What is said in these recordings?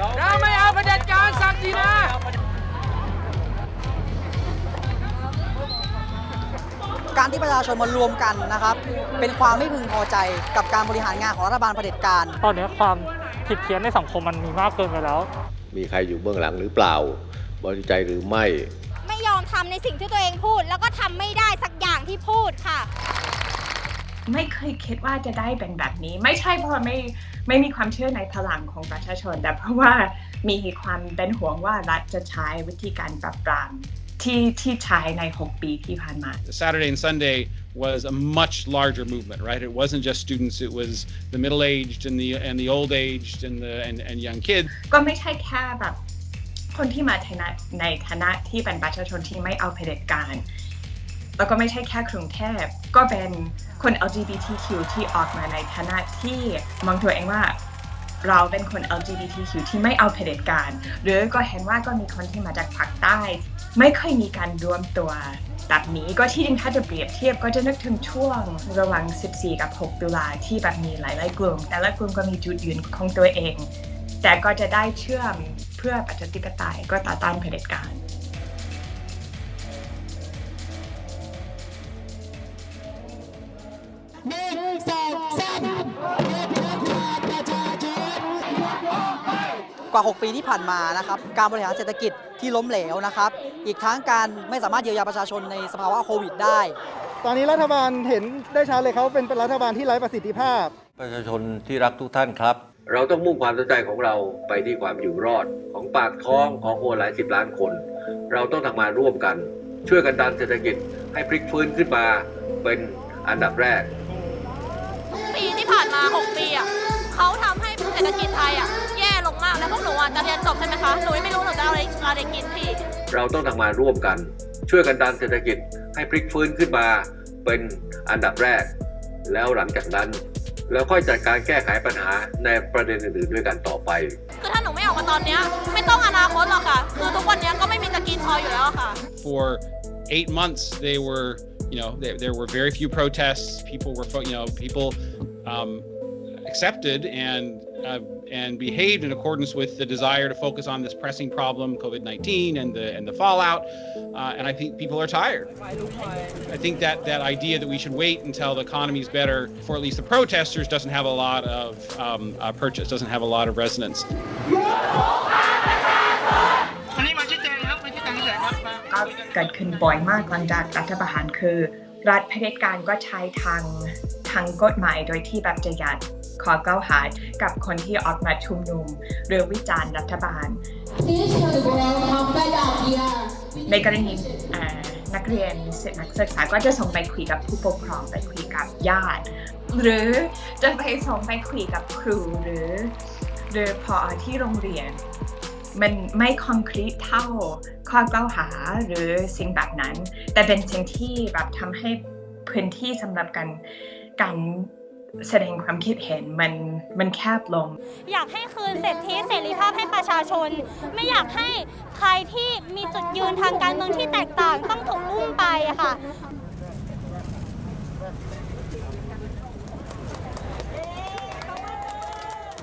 เราไม่เอาเผด็จการสักทีนะการที่ประชาชนมารวมกันนะครับ เป็นความไม่พึงพอใจกับการบริหารงานของรัฐบาลเผด็จการ ตอนนี้ความผิดเพี้ยนในสังคมมันมีมากเกินไปแล้ว มีใครอยู่เบื้องหลังหรือเปล่า บริใจหรือไม่ ไม่ยอมทำในสิ่งที่ตัวเองพูด แล้วก็ทำไม่ได้สักอย่างที่พูดค่ะ ไม่เคยคิดว่าจะได้เป็นแบบนี้ ไม่ใช่เพราะไม่ ไม่มีความเชื่อในพลังของประชาชน แต่เพราะว่ามีความเป็นห่วงว่ารัฐจะใช้วิธีการปราบปรามที่ที่ใช้ใน6ปีที่ผ่านมา Saturday and Sunday was a much larger movement, right? It wasn't just students; it was the middle-aged and the and the old-aged and the and, and young kids. ก็ไม่ใช่แค่แบบคนที่มาในในฐานะที่เป็นประชาชนที่ไม่เอาเผด็จการ แล้วก็ไม่ใช่แค่กรุงเทพก็เป็นคน LGBTQ ที่ออกมาในฐานะที่มองตัวเองว่าเราเป็นคน LGBTQ ที่ไม่เอาเผด็จการ หรือก็เห็นว่าก็มีคนที่มาจากภาคใต้ ไม่เคยมีการรวมตัวแบบนี้ก็ที่จริงถ้าจะเปรียบเทียบก็จะนึกถึงช่วงระหว่าง 14 กับ 6 ตุลาที่แบบมีหลาย ๆ กลุ่ม แต่ละกลุ่มก็มีจุดยืนของตัวเอง แต่ก็จะได้เชื่อมเพื่อประชาธิปไตยก็ต่อต้านเผด็จการ กว่า 6 ปีที่ผ่านมานะครับ การบริหารเศรษฐกิจที่ล้มเหลวนะครับ อีกทั้งการไม่สามารถเยียวยาประชาชนในสภาวะโควิดได้ ตอนนี้รัฐบาลเห็นได้ชัดเลยเขาเป็นรัฐบาลที่ไร้ประสิทธิภาพ ประชาชนที่รักทุกท่านครับ เราต้องมุ่งความสนใจของเราไปที่ความอยู่รอดของปากท้องของคนหลายสิบล้านคน เราต้องทำงานร่วมกัน ช่วยกันดันเศรษฐกิจให้พลิกฟื้นขึ้นมาเป็นอันดับแรกปีที่ ผ่านมา 6 ปีอะเขาทำให้เศรษฐกิจไทยอะแย่ลงมาก แล้วพวกหนูอะจะเรียนจบใช่ไหมคะ หนูยังไม่รู้หนูจะเอาอะไรอะไรกินพี่ เราต้องทำงานร่วมกัน ช่วยกันดันเศรษฐกิจให้พลิกฟื้นขึ้นมาเป็นอันดับแรก แล้วหลังจากนั้นเราค่อยจัดการแก้ไขปัญหาในประเด็นอื่นๆด้วยกันต่อไป คือถ้าหนูไม่ออกมาตอนเนี้ยไม่ต้องอนาคตหรอกค่ะ คือทุกวันเนี้ยก็ไม่มีจะกินพออยู่แล้วอะค่ะ For eight months, they were, you know, there, there were very few protests. People were, fo- you know, people um, accepted and uh, and behaved in accordance with the desire to focus on this pressing problem, COVID-19, and the and the fallout. Uh, and I think people are tired. I think that that idea that we should wait until the economy is better for at least the protesters doesn't have a lot of um, uh, purchase, doesn't have a lot of resonance. ก็เกิดขึ้นบ่อยมากหลังจากรัฐประหารคือ รัฐเผด็จการก็ใช้ทาง ทางกฎหมายโดยที่แบบจะยัดขอเกล่าหากับคนที่ออกมาชุมนุม หรือวิจารณ์รัฐบาล ในกรณีนักเรียนนักศึกษาก็จะส่งไปคุยกับผู้ปกครองไปคุยกับญาติ หรือจะไปส่งไปคุยกับครูหรือ หรือพอที่โรงเรียน มันไม่คอนกรีตเท่าข้อกล่าวหาหรือสิ่งแบบนั้น แต่เป็นสิ่งที่แบบทำให้พื้นที่สำหรับการ การแสดงความคิดเห็นมันมันแคบลง อยากให้คืนเศรษฐีเสรีภาพให้ประชาชน ไม่อยากให้ใครที่มีจุดยืนทางการเมืองที่แตกต่างต้องถูกอุ้มไปอะค่ะ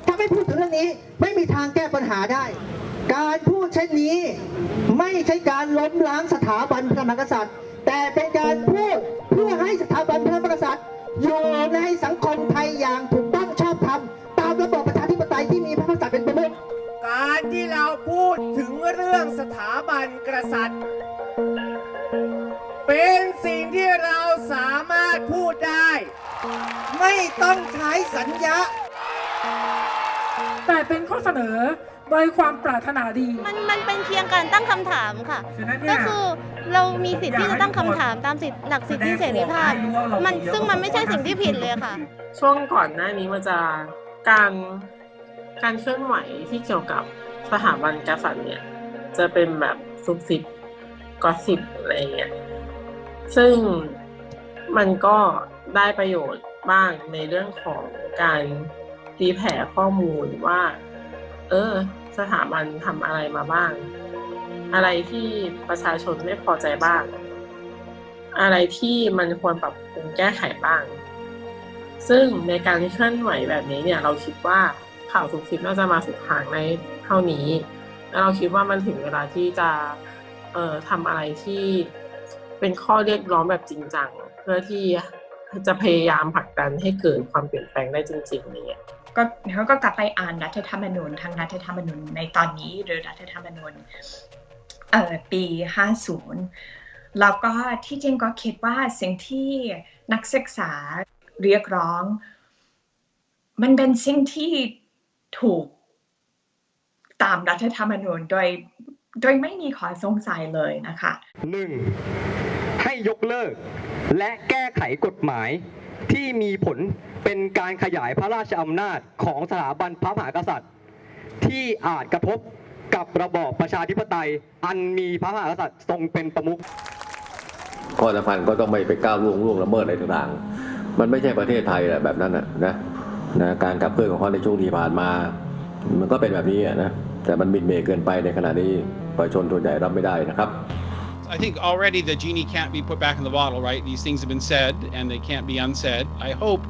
ถ้าไม่พูดถึงเรื่องนี้ไม่มีทางแก้ปัญหาได้ การพูดเช่นนี้ ไม่ใช่การล้มล้างสถาบันพระมหากษัตริย์ แต่เป็นการพูดเพื่อให้สถาบันพระมหากษัตริย์ อยู่ในสังคมไทยอย่างถูกต้องชอบธรรมตามระบอบประชาธิปไตยที่มีพระมหากษัตริย์เป็นประมุขการที่เราพูดถึงเรื่องสถาบันกษัตริย์ เป็นสิ่งที่เราสามารถพูดได้ ไม่ต้องใช้สัญญาแต่เป็นข้อเสนอโดยความปรารถนาดี มันมันเป็นเพียงการตั้งคำถามค่ะก็คือ เรามีสิทธิ์ที่จะตั้งคำถามตามสิทธิหลักสิทธิเสรีภาพ มันซึ่งมันไม่ใช่สิ่งที่ผิดเลยค่ะ ช่วงก่อนหน้านี้มันจะการการเคลื่อนไหวที่เกี่ยวกับสถาบันกษัตริย์เนี่ย จะเป็นแบบซุบซิบกอสิบอะไรเงี้ยซึ่งมันก็ได้ประโยชน์บ้างในเรื่องของการตีแผ่ข้อมูลว่า เออ สถาบันทำอะไรมาบ้าง อะไรที่ประชาชนไม่พอใจบ้าง อะไรที่มันควรปรับปรุงแก้ไขบ้าง ซึ่งในการเคลื่อนไหวแบบนี้เนี่ยเราคิดว่าข่าวสุกซิบน่าจะมาสุดทางในเท่านี้ แล้วเราคิดว่ามันถึงเวลาที่จะเอ่อทำอะไรที่เป็นข้อเรียกร้องแบบจริงจัง เพื่อที่จะพยายามผลักดันให้เกิดความเปลี่ยนแปลงได้จริงๆเนี่ย ก็เขาก็กลับไปอ่านรัฐธรรมนูญทางรัฐธรรมนูญในตอนนี้หรือรัฐธรรมนูญเอ่อปี 50 แล้วก็ที่จริงก็คิดว่าสิ่งที่นักศึกษาเรียกร้อง มันเป็นสิ่งที่ถูกตามรัฐธรรมนูญโดยโดยไม่มีข้อสงสัยเลยนะคะหนึ่งให้ยกเลิก และแก้ไขกฎหมาย ที่มีผลเป็นการขยายพระราชอำนาจของสถาบันพระมหากษัตริย์ ที่อาจกระทบกับระบอบประชาธิปไตย อันมีพระมหากษัตริย์ทรงเป็นประมุขข้อสำคัญก็ต้องไม่ไปก้าวล่วงล่วงละเมิดอะไรต่างๆ มันไม่ใช่ประเทศไทยแหละแบบนั้นนะนะนะการขับเคลื่อนของเขาในช่วงที่ผ่านมา มันก็เป็นแบบนี้นะแต่มันบิดเบเกินไปในขณะนี้ประชาชนส่วนใหญ่รับไม่ได้นะครับ I think already the genie can't be put back in the bottle, right? These things have been said and they can't be unsaid. I hope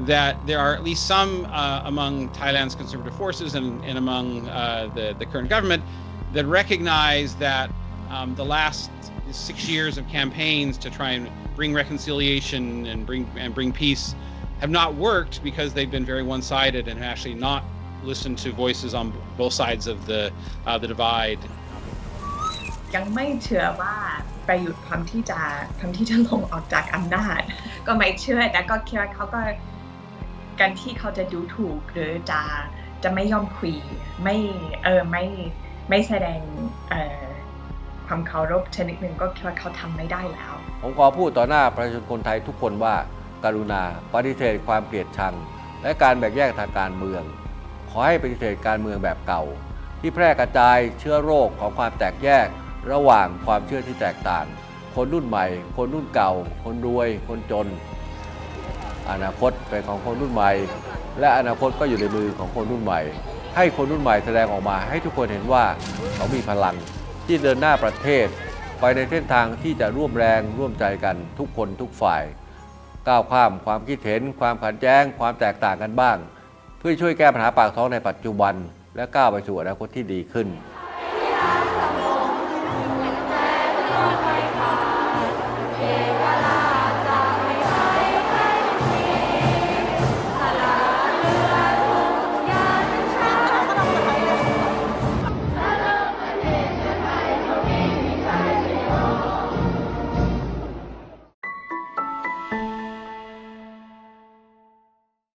that there are at least some uh, among Thailand's conservative forces and, and among uh, the, the current government that recognize that um, the last six years of campaigns to try and bring reconciliation and bring and bring peace have not worked because they've been very one-sided and actually not listened to voices on both sides of the uh, the divide. ยังไม่เชื่อว่าประยุทธ์พร้อมที่จะพร้อมที่จะลงออกจากอำนาจ ก็ไม่เชื่อแต่ก็คิดว่าเขาก็การที่เขาจะดูถูกหรือจะจะไม่ยอมคุยไม่เออไม่ไม่แสดงเอ่อความเคารพชนิดหนึ่งก็คิดว่าเขาทำไม่ได้แล้ว ผมขอพูดต่อหน้าประชาชนคนไทยทุกคนว่าการุณาปฏิเสธความเกลียดชัง และการแบ่งแยกทางการเมือง ขอให้ปฏิเสธการเมืองแบบเก่า ที่แพร่กระจายเชื้อโรคของความแตกแยก ระหว่างความเชื่อที่แตกต่าง คนรุ่นใหม่ คนรุ่นเก่า คนรวย คนจน อนาคตเป็นของคนรุ่นใหม่ และอนาคตก็อยู่ในมือของคนรุ่นใหม่ ให้คนรุ่นใหม่แสดงออกมาให้ทุกคนเห็นว่าเขามีพลังที่เดินหน้าประเทศ ไปในเส้นทางที่จะร่วมแรงร่วมใจกันทุกคนทุกฝ่าย ก้าวข้ามความคิดเห็น ความขัดแย้ง ความแตกต่างกันบ้าง เพื่อช่วยแก้ปัญหาปากท้องในปัจจุบัน และก้าวไปสู่อนาคตที่ดีขึ้น